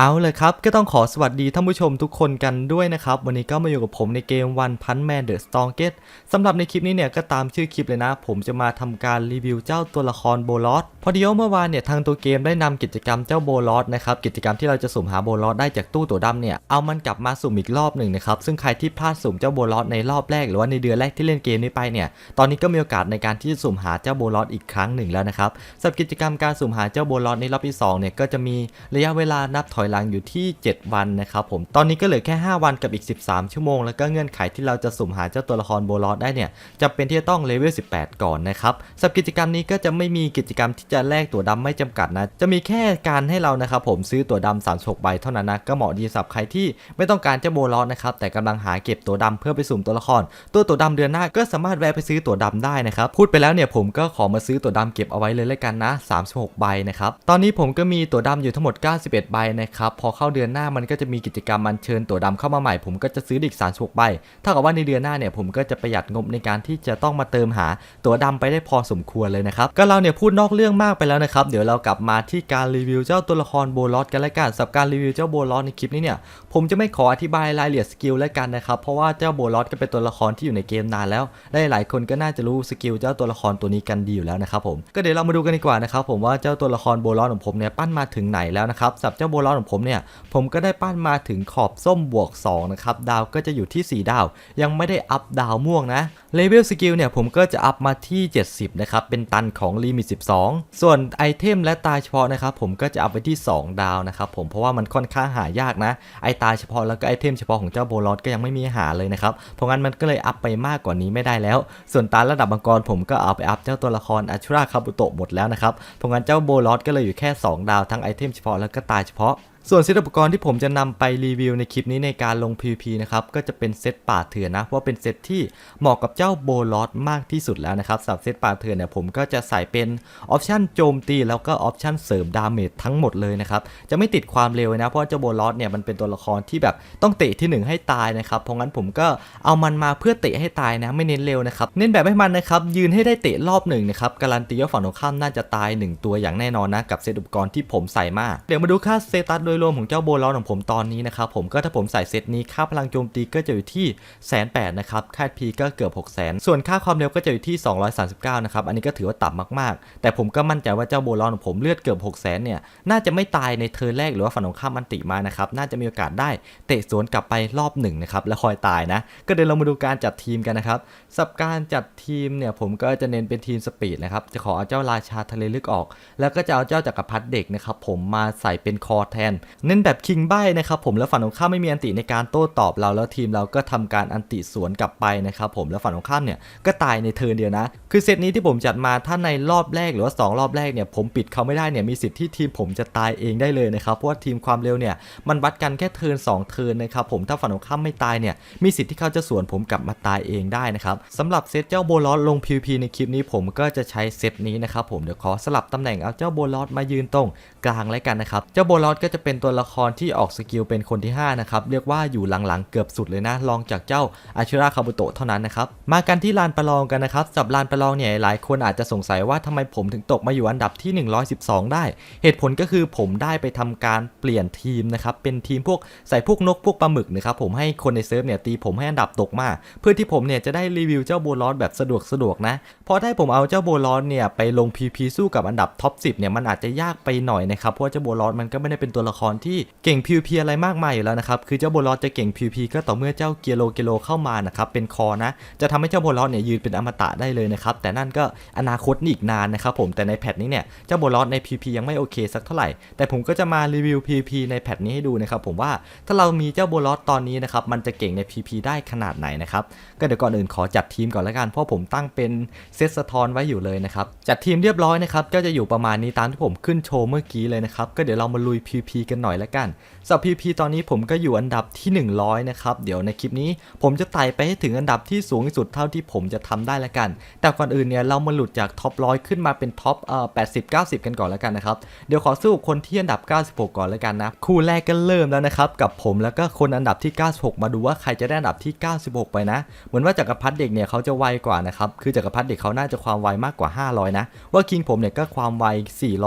เอาเลยครับ ก็ต้องขอสวัสดีท่านผู้ชมทุกคนกันด้วยนะครับ วันนี้ก็มาอยู่กับผมในเกม One Punch Man The Strongest สำหรับในคลิปนี้เนี่ยก็ตามชื่อคลิปเลยนะ ผมจะมาทำการรีวิวเจ้าตัวละครโบลอสพอดีเมื่อวานเนี่ยทางตัวเกมได้นำกิจกรรมเจ้าโบลอสนะครับกิจกรรมที่เราจะสุ่มหาโบลอสได้จากตู้ตัวดำเนี่ยเอามันกลับมาสุ่มอีกรอบหนึ่งนะครับซึ่งใครที่พลาดสุ่มเจ้าโบลอสในรอบแรกหรือว่าในเดือนแรกที่เล่นเกมนี้ไปเนี่ยตอนนี้ก็มีโอกาสในการที่จะสุ่มหาเจ้าโบลอสอีกครั้งหนึ่งแล้วนะครับสำหรับกิจกรรมการสุ่มหาเจ้าโบลอสในรอบที่สองเนี่ยก็จะมีระยะเวลานับถอยหลังอยู่ที่ 7 วันนะครับผม ตอนนี้ก็เหลือแค่ 5 วันกับอีก 13 ชั่วโมง แล้วก็เงื่อนไขที่เราจะสุ่มหาเจ้าตัวละครโบลอสได้เนี่ยจะเป็นที่จะต้องเลเวล 18 ก่อนนะครับสำหรับกิจกรรมนี้ก็จะไม่มีกิจกรรมที่จะแลกตัวดำไม่จำกัดนะ จะมีแค่การให้เรานะครับผมซื้อตัวดำ36ใบเท่านั้นนะ ก็เหมาะดีสำหรับใครที่ไม่ต้องการเจ้าโบลอสนะครับ แต่กำลังหาเก็บตัวดำเพื่อไปสุ่มตัวละคร ตัวตัวดำเดือนหน้าก็สามารถแวะไปซื้อตัวดำได้นะครับ พูดไปแล้วเนี่ยผมก็ขอมาซื้อตัวดำเก็บเอาไว้เลยแล้วกันนะ36ใบนะครับ ตอนนี้ผมก็มีตัวดำอยู่ทั้งหมด 91ใบนะครับพอเข้าเดือนหน้ามันก็จะมีกิจกรรมมันเชิญตัวดำเข้ามาใหม่ ผมก็จะซื้ออีก36ใบเท่ากับว่าในเดือนหน้าเนี่ยผมก็จะประหยัดงบในการที่จะต้องมาเติมหาตัวดำไปได้พอสมควรเลยนะครับ ก็เราเนี่ยพูดนอกเรื่องมากไปแล้วนะครับ เดี๋ยวเรากลับมาที่การรีวิวเจ้าตัวละครโบลอสกันล้วกันสำหรับการรีวิวเจ้าโบลอสในคลิปนี้เนี่ยผมจะไม่ขออธิบายรายละเอียดสกิลแล้วกันนะครับ เพราะว่าเจ้าโบลอสก็เป็นตัวละครที่อยู่ในเกมนานแล้วและหลายคนก็น่าจะรู้สกิลเจ้าตัวละครตัวนี้กันดีอยู่แล้วนะครับผมก็เดี๋ยวเรามาดูกันดีกว่านะครับผมว่าเจ้าตัวละครโบลอสของผมเนี่ยปั้นมาถึงไหนแล้วนะครับสำหรับเจ้าโบลอสของผมเนี่ย ผมก็ได้ปั้นมาถึงขอบส้มบวก2นะครับ ดาวก็จะอยู่ที่ 4 ดาว ยังไม่ได้อัพดาวม่วงนะ เลเวลสกิลเนี่ยผมก็จะอัพมาที่ 70 นะครับ เป็นตันของลิมิต 12 ส่วนไอเทมและตาเฉพาะนะครับ ผมก็จะอัพไปที่ 2 ดาวนะครับผม เพราะว่ามันค่อนข้างหายากนะ ไอตาเฉพาะแล้วก็ไอเทมเฉพาะของเจ้าโบลอสก็ยังไม่มีหาเลยนะครับ เพราะงั้นมันก็เลยอัพไปมากกว่านี้ไม่ได้แล้ว ส่วนตาระดับมังกรผมก็เอาไปอัพเจ้าตัวละครอัชราคาบุโตะหมดแล้วนะครับ เพราะงั้นเจ้าโบลอสก็เลยอยู่แค่ 2 ดาวทั้งไอเทมเฉพาะแล้วก็ตาเฉพาะ ส่วนเซตอุปกรณ์ที่ผมจะนำไปรีวิวในคลิปนี้ในการลง PVP นะครับก็จะเป็นเซตป่าเถื่อนนะเพราะเป็นเซตที่เหมาะกับเจ้าโบลอสมากที่สุดแล้วนะครับสำหรับเซตป่าเถื่อนเนี่ยผมก็จะใส่เป็นออปชันโจมตีแล้วก็ออปชันเสริมดาเมจทั้งหมดเลยนะครับจะไม่ติดความเร็วนะเพราะเจ้าโบลอสเนี่ยมันเป็นตัวละครที่แบบต้องเตะที่หนึ่งให้ตายนะครับเพราะงั้นผมก็เอามันมาเพื่อเตะให้ตายนะไม่เน้นเร็วนะครับเน้นแบบให้มันนะครับยืนให้ได้เตะรอบหนึ่งนะครับการันตีว่าฝั่งตรงข้ามน่าจะตายหนึ่งตัวอย่างแน่นอนนะกับเซตอุปกรณ์ที่ผมใส่มาเดี๋ยวมาดูค่าสเตตัสโดยรวมของเจ้าโบลอสของผมตอนนี้นะครับผมก็ถ้าผมใส่เซตนี้ค่าพลังโจมตีก็จะอยู่ที่แสนแปดนะครับค่าพีก็เกือบ6 0 0 0 0ส่วนค่าความเร็วก็จะอยู่ที่ 239 นะครับ อันนี้ก็ถือว่าต่ำมากๆ แต่ผมก็มั่นใจว่าเจ้าโบลอนของผมเลือดเกือบ6 0 0 0 0เนี่ยน่าจะไม่ตายในเทิร์นแรกหรือว่าฝั่งตรงข้ามมันติมานะครับน่าจะมีโอกาสได้เตะสวนกลับไปรอบหนึ่งนะครับแล้วคอยตายนะ ก็เดี๋ยวเรามาดูการจัดทีมกันนะครับสับการจัดทีมเนี่ยผมก็จะเน้นเป็นทีมสปีดนะครับจะขอเอาเจ้าราชาทะเลลึกออก แล้วก็จะเอาเจ้าจักรพรรดิเด็กนะครับผมมาใส่เป็นคอแทนเน้นแบบคิงใบนะครับผมแล้วฝั่งตรงข้ามไม่มีอันติในการโต้ตอบเราแล้วทีมเราก็ทำการอันติสวนกลับไปนะครับผมแล้วฝั่งตรงข้ามเนี่ยก็ตายในเทิร์นเดียวนะ คือเซตนี้ที่ผมจัดมาถ้าในรอบแรกหรือว่า 2 รอบแรกเนี่ยผมปิดเขาไม่ได้เนี่ยมีสิทธิ์ที่ทีมผมจะตายเองได้เลยนะครับเพราะว่าทีมความเร็วเนี่ยมันวัดกันแค่เทิร์น2เทิร์นนะครับผมถ้าฝั่งตรงข้ามไม่ตายเนี่ยมีสิทธิ์ที่เขาจะสวนผมกลับมาตายเองได้นะครับสำหรับเซตเจ้าโบลอสลง PVP ในคลิปนี้ผมก็จะใช้เซตนี้นะครับผมเดี๋ยวขอสลับตำแหน่งเอาเจ้าโบลอสมายืนตรงกลางแล้วกันนะครับเจ้าโบลอสก็จะเป็นตัวละครที่ออกสกิลเป็นคนที่ 5 นะครับ เรียกว่าอยู่หลังๆเกือบสุดเลยนะรองจากเจ้าอาชิระคาบุโตะเท่านั้นนะครับ มากันที่ลานประลองกันนะครับสับลานประลองเนี่ยหลายคนอาจจะสงสัยว่าทำไมผมถึงตกมาอยู่อันดับที่ 112 ได้ เหตุผลก็คือผมได้ไปทำการเปลี่ยนทีมนะครับเป็นทีมพวกใส่พวกนกพวกปลาหมึกนะครับผมให้คนในเซิร์ฟเนี่ยตีผมให้อันดับตกมา เพื่อที่ผมเนี่ยจะได้รีวิวเจ้าโบลอสแบบสะดวกสะดวกนะพราะถ้ผมเอาเจ้าโบลอสเนี่ยไปลง PP สู้กับอันดับท็อป10เนี่ยมันอาจจะยากไปหน่อยนะครับเพราะเจ้าโบลอสมันก็ไม่ได้เป็นตัวละครที่เก่ง PVP อะไรมากมายอยู่แล้วนะครับ คือเจ้าโบลอสจะเก่ง PVP ก็ต่อเมื่อเจ้าเกียโลเกียโลเข้ามานะครับเป็นคอนะ จะทำให้เจ้าโบลอสเนี่ยยืนเป็นอมตะได้เลยนะครับ แต่นั่นก็อนาคตอีกนานนะครับผมแต่ในแพทนี้เนี่ยเจ้าโบลอสใน PVP ยังไม่โอเคสักเท่าไหร่ แต่ผมก็จะมารีวิว PVP ในแพทนี้ให้ดูนะครับผมว่าถ้าเรามีเจ้าโบลอสตอนนี้นะครับมันจะเก่งใน PVP ได้ขนาดไหนนะครับก็เดี๋ยวก่อนอื่นขอจัดทีมก่อนละกันเพราะผมตั้งเป็นเซตสะท้อนไว้อยู่เลยนะครับจัดทีมเรียบร้อยนะครับก็จะอยู่ประมาณนี้ตามที่ผมขึ้นโชว์เมื่อกี้เลยนะครับก็เดี๋ยวเรามาลุย PP กันหน่อยละกันสำหรับ PVP ตอนนี้ผมก็อยู่อันดับที่ 100 นะครับ เดี๋ยวในคลิปนี้ผมจะไต่ไปให้ถึงอันดับที่สูงที่สุดเท่าที่ผมจะทำได้ละกัน แต่ก่อนอื่นเนี่ยเรามาหลุดจากท็อปร้อยขึ้นมาเป็นท็อปเอ่อ80 90กันก่อนล้วกันนะครับเดี๋ยวขอสู้คนที่อันดับ 96 ก่อนล้วกันนะคู่แรกก็เริ่มแล้วนะครับกับผมแล้วก็คนอันดับที่ 96 มาดูว่าใครจะได้อันดับที่ 96 ไปนะ เหมือนว่าจักรพรรดิเด็กเนี่ยเขาจะไวกว่านะครับคือจักรพรรดิเด็กเขาน่าจะความไวมากกว่า 500 นะ ว่าคิงผมเนี่ยก็ความไว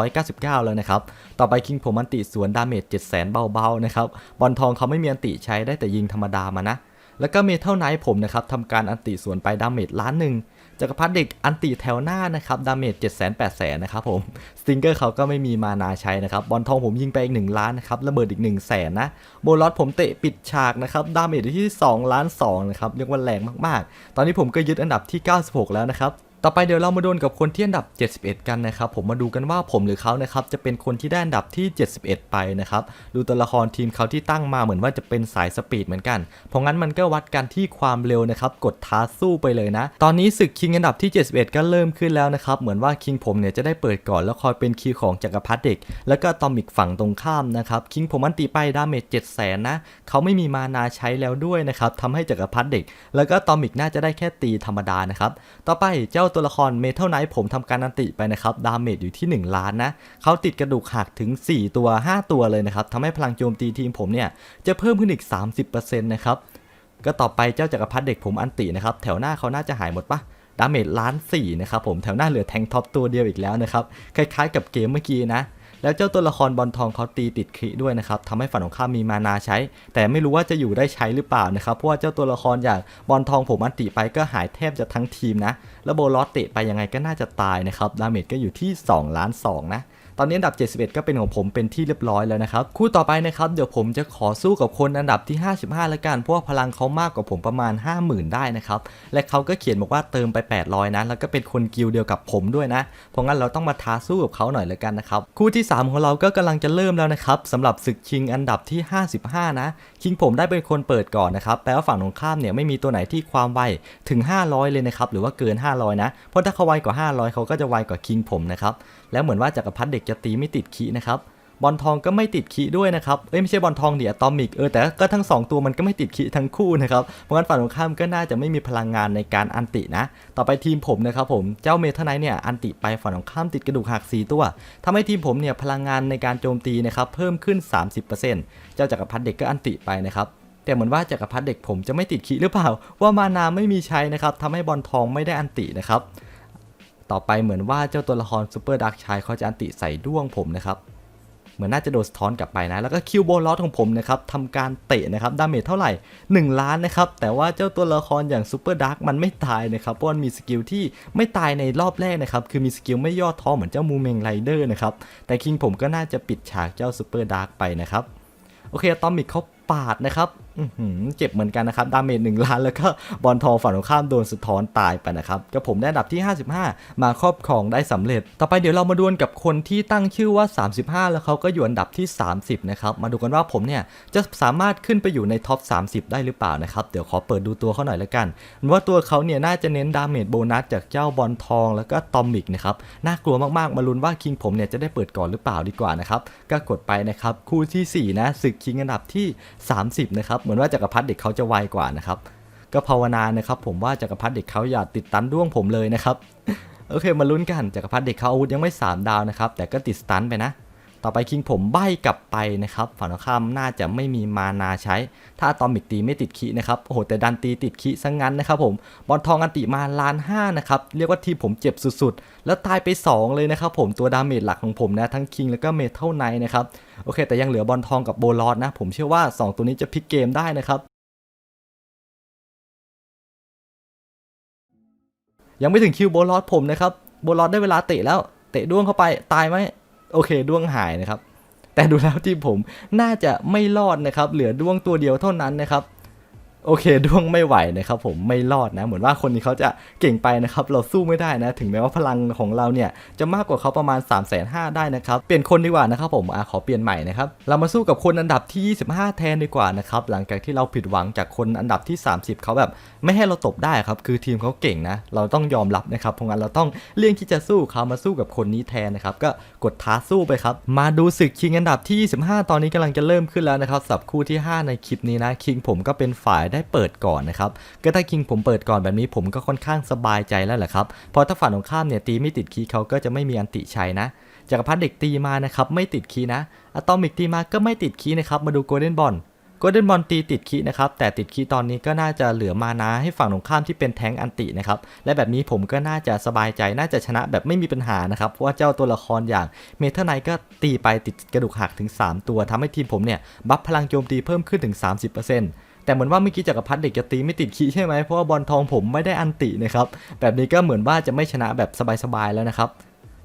499 แล้วนะครับ ต่อไปคิงผมอันติสวนดาเมจ7 0 0 0 0 0เบาๆนะครับบอลทองเขาไม่มีอันติใช้ได้แต่ยิงธรรมดามานะ แล้วก็เมทัลไนท์ผมนะครับทำการอันติสวนไปดาเมจล้านหนึ่งจักรพรรดิเด็กอันติแถวหน้านะครับดาเมจ7 0 0 0 0 0 8 0 0 0นะครับผมสติงเกอร์เขาก็ไม่มีมานาใช้นะครับบอลทองผมยิงไปอีก 1 ล้านนะครับระเบิดอีก 1 0 0 0 0แสนนะโบลอสผมเตะปิดฉากนะครับดาเมจที่ 2 ล้าน2นะครับเรียกว่าแรงมากๆ ตอนนี้ผมก็ยึดอันดับที่ 96 แล้วนะครับ ต่อไปเดี๋ยวเรามาดวลกับคนที่อันดับ 71 กันนะครับ ผมมาดูกันว่าผมหรือเขานะครับจะเป็นคนที่ได้อันดับที่ 71 ไปนะครับดูตัวละครทีมเขาที่ตั้งมาเหมือนว่าจะเป็นสายสปีดเหมือนกัน เพราะงั้นมันก็วัดกันที่ความเร็วนะครับกดท้าสู้ไปเลยนะ ตอนนี้ศึกคิงอันดับที่ 71 ก็เริ่มขึ้นแล้วนะครับเหมือนว่าคิงผมเนี่ยจะได้เปิดก่อนแล้วคอยเป็นคิวของจักรพรรดิเด็กแล้วก็ตอมิกฝั่งตรงข้ามนะครับคิงผมอันตีไปดาเมจ7 0 0 0 0นะเขาไม่มีมานาใช้แล้วด้วยนะครับทำให้จักรพรรดิเด็ก แล้วก็ตอมิกน่าจะได้แค่ตีธรรมดานะครับต่อไปเจ้าตัวละครเมทัลไนท์ผมทำการอันติไปนะครับ ดาเมจอยู่ที่ 1 ล้านนะเขาติดกระดูกหักถึง 4 ตัว 5 ตัวเลยนะครับทำให้พลังโจมตีทีมผมเนี่ย จะเพิ่มขึ้นอีก 30%นะครับก็ต่อไปเจ้าจักรพรรดิเด็กผมอันตินะครับ แถวหน้าเขาน่าจะหายหมดปะดาเมจล้านสี่นะครับผมแถวหน้าเหลือแทงท็อปตัวเดียวอีกแล้วนะครับ คล้ายๆกับเกมเมื่อกี้นะ แล้วเจ้าตัวละครบอลทองเขาตีติดคริด้วยนะครับทำให้ฝันของข้ามมีมานาใช้ แต่ไม่รู้ว่าจะอยู่ได้ใช้หรือเปล่านะครับเพราะว่าเจ้าตัวละครอย่างบอลทองผมอันติไปก็หายแทบจะทั้งทีมนะแล้วโบลอสเตะไปยังไงก็น่าจะตายนะครับดาเมจก็อยู่ที่ 2 ล้าน2นะ ตอนนี้อันดับ 71 ก็เป็นของผมเป็นที่เรียบร้อยแล้วนะครับ คู่ต่อไปนะครับเดี๋ยวผมจะขอสู้กับคนอันดับที่ 55แล้วกันเพราะว่าพลังเขามากกว่าผมประมาณ 50,000 ได้นะครับ และเขาก็เขียนบอกว่าเติมไป 800 นะ แล้วก็เป็นคนกิลเดียวกับผมด้วยนะ เพราะงั้นเราต้องมาท้าสู้กับเขาหน่อยแล้วกันนะครับ คู่ที่ 3 ของเราก็กำลังจะเริ่มแล้วนะครับสำหรับศึกชิงอันดับที่ 55 นะ คิงผมได้เป็นคนเปิดก่อนนะครับแปลว่าฝั่งตรงข้ามเนี่ยไม่มีตัวไหนที่ความไวถึง 500 เลยนะครับหรือว่าเกิน 500 นะเพราะถ้าเขาไวกว่า 500 เขาก็จะไวกว่าคิงผมนะครับแล้วเหมือนว่าจักรพรรดิเด็กจะตีไม่ติดคีนะครับบอลทองก็ไม่ติดคีด้วยนะครับเอ้ยไม่ใช่บอลทองเดี๋ยอะตอมิกเออแต่ก็ทั้ง 2 ตัวมันก็ไม่ติดคีทั้งคู่นะครับเพราะงั้นฝั่งตรงข้ามก็น่าจะไม่มีพลังงานในการอันตินะ ต่อไปทีมผมนะครับผมเจ้าเมทัลไนท์เนี่ยอันติไปฝั่งตรงข้ามติดกระดูกหัก4ตัวทำให้ทีมผมเนี่ยพลังงานในการโจมตีนะครับเพิ่มขึ้น 30%เจ้าจักรพรรดิเด็กก็อันติไปนะครับแต่เหมือนว่าจักรพรรดิเด็กผมจะไม่ติดคีหรือเปล่า ว่ามานาไม่มีใช้นะครับทำให้บอลทองไม่ได้อันตินะครับ ต่อไปเหมือนว่าเจ้าตัวละครซูเปอร์ดักชายเขาจะอันติใส่ด้วงผมนะครับเหมือนน่าจะโดนสะท้อนกลับไปนะ แล้วก็คิวโบลอสของผมนะครับทำการเตะนะครับ ดาเมจเท่าไหร่ 1 ล้านนะครับ แต่ว่าเจ้าตัวละครอย่างซูเปอร์ดักมันไม่ตายนะครับ เพราะมันมีสกิลที่ไม่ตายในรอบแรกนะครับ คือมีสกิลไม่ย่อท้อเหมือนเจ้ามูเมงไรเดอร์นะครับ แต่คิงผมก็น่าจะปิดฉากเจ้าซูเปอร์ดักไปนะครับ โอเคตอมิกเขาปาดนะครับ เจ็บเหมือนกันนะครับดาเมจหนึ่งล้านแล้วก็บอลทองฝั่งตรงข้ามโดนสะท้อนตายไปนะครับก็ผมได้อันดับที่ 55 มาครอบครองได้สำเร็จ ต่อไปเดี๋ยวเรามาดวลกับคนที่ตั้งชื่อว่า 35 แล้วเขาก็อยู่อันดับที่ 30 นะครับ มาดูกันว่าผมเนี่ยจะสามารถขึ้นไปอยู่ในท็อป 30 ได้หรือเปล่านะครับ เดี๋ยวขอเปิดดูตัวเขาหน่อยแล้วกันว่าตัวเขาเนี่ยน่าจะเน้นดาเมจโบนัสจากเจ้าบอลทองแล้วก็ตอมิกนะครับน่ากลัวมากๆมาลุ้นว่าคิงผมเนี่ยจะได้เปิดก่อนหรือเปล่าดีกว่านะครับก็กดไปนะครับคู่ที่4นะศึกคิงอันดับที่ 30นะครับเหมือนว่าจักรพรรดิเด็กเขาจะไวกว่านะครับ ก็ภาวนานะครับผมว่าจักรพรรดิเด็กเขาอย่าติดตันด้วงผมเลยนะครับ โอเคมาลุ้นกันจักรพรรดิเด็กเขาอาวุธยังไม่ 3 ดาวนะครับ แต่ก็ติดสตันไปนะ ต่อไปคิงผมใบกลับไปนะครับฝั่งตรงข้ามน่าจะไม่มีมานาใช้ ถ้าตอมิกตีไม่ติดคีนะครับโอ้โหแต่ดันตีติดคีซะงั้นนะครับผมบอลทองอันติมาล้านห้านะครับเรียกว่าทีผมเจ็บสุดๆ แล้วตายไป 2 เลยนะครับผมตัวดาเมจหลักของผมนะทั้งคิงแล้วก็เมทัลไนนะครับโอเค แต่ยังเหลือบอลทองกับโบลอดนะ ผมเชื่อว่า 2 ตัวนี้จะพลิกเกมได้นะครับยังไม่ถึงคิวโบลอดผมนะครับโบลอดได้เวลาเตะแล้วเตะด้วงเข้าไปตายไหม โอเคด้วงหายนะครับ แต่ดูแล้วทีมผมน่าจะไม่รอดนะครับ เหลือด้วงตัวเดียวเท่านั้นนะครับ โอเคด้วงไม่ไหวนะครับผมไม่รอดนะ เหมือนว่าคนนี้เขาจะเก่งไปนะครับ เราสู้ไม่ได้นะ ถึงแม้ว่าพลังของเราเนี่ยจะมากกว่าเขาประมาณ 3 5 0 0 0 0ได้นะครับ เปลี่ยนคนดีกว่านะครับผมอะขอเปลี่ยนใหม่นะครับ เรามาสู้กับคนอันดับที่ 25 แทนดีกว่านะครับ หลังจากที่เราผิดหวังจากคนอันดับที่ 30 เขาแบบไม่ให้เราตบได้ครับคือทีมเขาเก่งนะ เราต้องยอมรับนะครับเพราะงั้นเราต้องเลี่ยงที่จะสู้เขามาสู้กับคนนี้แทนนะครับก็กดท้าสู้ไปครับ มาดูศึกชิงอันดับที่ 25 ตอนนี้กำลังจะเริ่มขึ้นแล้วนะครับสับคู่ที่ 5 ในคลิปนี้นะคิงผมก็เป็นฝ่ายได้เปิดก่อนนะครับก็ถ้าคิงผมเปิดก่อนแบบนี้ผมก็ค่อนข้างสบายใจแล้วแหละครับเพราะถ้าฝั่งตรงข้ามเนี่ยตีไม่ติดคีย์เขาก็จะไม่มีอันติชัยนะจักรพรรดิเด็กตีมานะครับไม่ติดคีย์นะอะตอมิกตีมาก็ไม่ติดคีย์นะครับมาดูโกลเด้นบอลโกลเด้นบอลตีติดคีนะครับแต่ติดคีตอนนี้ก็น่าจะเหลือมานาให้ฝั่งตรงข้ามที่เป็นแทงอันตินะครับและแบบนี้ผมก็น่าจะสบายใจน่าจะชนะแบบไม่มีปัญหานะครับเพราะว่าเจ้าตัวละครอย่างเมทัลไนก็ตีไปติดกระดูกหักถึง 3 ตัวทำให้ทีมผมเนี่ยบัฟพลังโจมตีเพิ่มขึ้นถึง 30% แต่เหมือนว่าเมื่อกี้จักรพรรดิเด็กจะตีไม่ติดคีใช่ไหมเพราะว่าบอลทองผมไม่ได้อันตินะครับแบบนี้ก็เหมือนว่าจะไม่ชนะแบบสบายๆแล้วนะครับ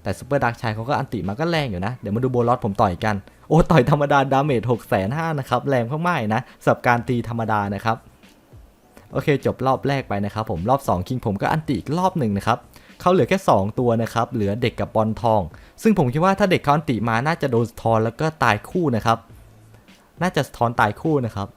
แต่ซูเปอร์ดักชายเขาก็อันติมาก็แรงอยู่นะ เดี๋ยวมาดูโบลอสผมต่อยกัน โอ้ ต่อยธรรมดาดาเมจ6 5 0 0 0นะครับ แรงมากๆนะสับการตีธรรมดานะครับ โอเค จบรอบแรกไปนะครับผมรอบ 2 คิงผมก็อันติอีกรอบหนึ่งนะครับเขาเหลือแค่ 2 ตัวนะครับ เหลือเด็กกับบอลทอง ซึ่งผมคิดว่าถ้าเด็กเขาอันติมาน่าจะโดนทอนแล้วก็ตายคู่นะครับ น่าจะทอนตายคู่นะครับ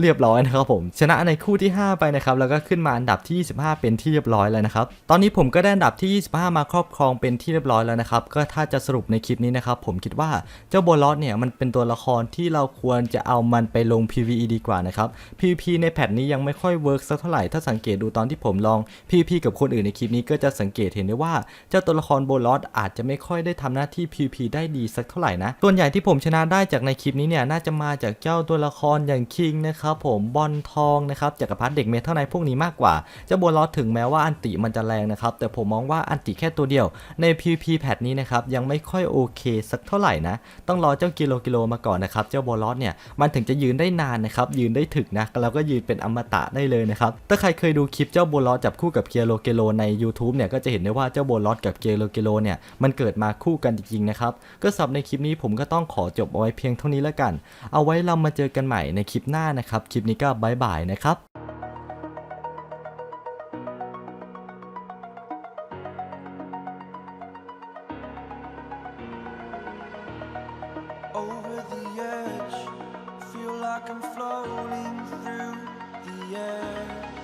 เรียบร้อยนะครับผม ชนะในคู่ที่ 5 ไปนะครับ แล้วก็ขึ้นมาอันดับที่ 25 เป็นที่เรียบร้อยแล้วนะครับ ตอนนี้ผมก็ได้อันดับที่ 25 มาครอบครองเป็นที่เรียบร้อยแล้วนะครับ ก็ถ้าจะสรุปในคลิปนี้นะครับ ผมคิดว่าเจ้าโบลอสเนี่ยมันเป็นตัวละครที่เราควรจะเอามันไปลง PVE ดีกว่านะครับ PVP ในแพทนี้ยังไม่ค่อยเวิร์กสักเท่าไหร่ ถ้าสังเกตดูตอนที่ผมลอง PVP กับคนอื่นในคลิปนี้ก็จะสังเกตเห็นได้ว่าเจ้าตัวละครโบลอสอาจจะไม่ค่อยได้ทำหน้าที่ PVP ได้ดีสักเท่าไหร่นะ ส่วนใหญ่ที่ผมชนะได้จากในคลิปนี้เนี่ยน่าจะมาจากเจ้าตัวละครอย่างคิงนะครับผมบอลทองนะครับจักรพรรดิเด็กเมทัลไนพวกนี้มากกว่าเจ้าโบลอสถึงแม้ว่าอันติมันจะแรงนะครับแต่ผมมองว่าอันติแค่ตัวเดียวใน PVP แพทนี้นะครับยังไม่ค่อยโอเคสักเท่าไหร่นะต้องรอเจ้ากิโลกิโลมาก่อนนะครับเจ้าโบลอสเนี่ยมันถึงจะยืนได้นานนะครับยืนได้ถึกนะแล้วก็ยืนเป็นอมตะได้เลยนะครับถ้าใครเคยดูคลิปเจ้าโบลอสจับคู่กับเกียโลเกโลใน YouTube เนี่ยก็จะเห็นได้ว่าเจ้าโบลอสกับเกียโลเกโลเนี่ยมันเกิดมาคู่กันจริงๆนะครับก็สำหรับในคลิปนี้ผมก็ต้องขอจบเอาไว้เพียงเท่านี้แล้วกัน เอาไว้เรามาเจอกันใหม่ในคลิปหน้านะครับครับ คลิปนี้ก็บายบายนะครับ over the edge. Feel like I'm floating through the air.